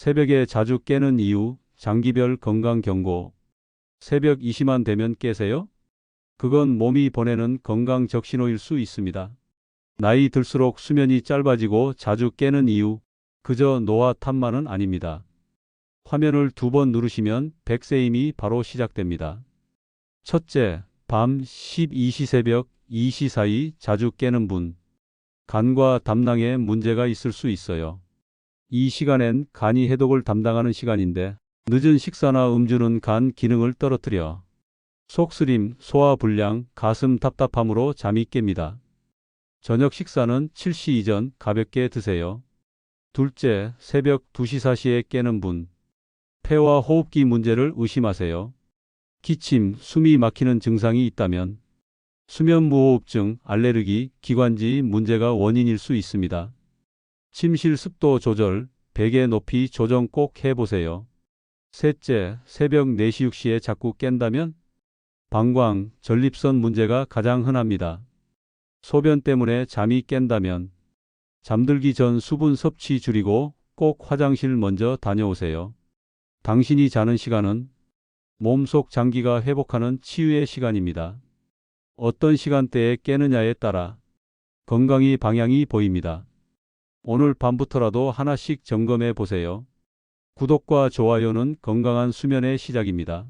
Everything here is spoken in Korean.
새벽에 자주 깨는 이유, 장기별 건강 경고. 새벽 2시만 되면 깨세요? 그건 몸이 보내는 건강 적신호일 수 있습니다. 나이 들수록 수면이 짧아지고 자주 깨는 이유, 그저 노화 탓만은 아닙니다. 화면을 두 번 누르시면 백세임이 바로 시작됩니다. 첫째, 밤 12시 새벽 2시 사이 자주 깨는 분. 간과 담낭에 문제가 있을 수 있어요. 이 시간엔 간이 해독을 담당하는 시간인데 늦은 식사나 음주는 간 기능을 떨어뜨려 속쓰림, 소화불량, 가슴 답답함으로 잠이 깹니다. 저녁 식사는 7시 이전 가볍게 드세요. 둘째, 새벽 2시 4시에 깨는 분. 폐와 호흡기 문제를 의심하세요. 기침, 숨이 막히는 증상이 있다면 수면무호흡증, 알레르기, 기관지 문제가 원인일 수 있습니다. 침실 습도 조절, 베개 높이 조정 꼭 해보세요. 셋째, 새벽 4시 6시에 자꾸 깬다면 방광, 전립선 문제가 가장 흔합니다. 소변 때문에 잠이 깬다면 잠들기 전 수분 섭취 줄이고 꼭 화장실 먼저 다녀오세요. 당신이 자는 시간은 몸속 장기가 회복하는 치유의 시간입니다. 어떤 시간대에 깨느냐에 따라 건강이 방향이 보입니다. 오늘 밤부터라도 하나씩 점검해 보세요. 구독과 좋아요는 건강한 수면의 시작입니다.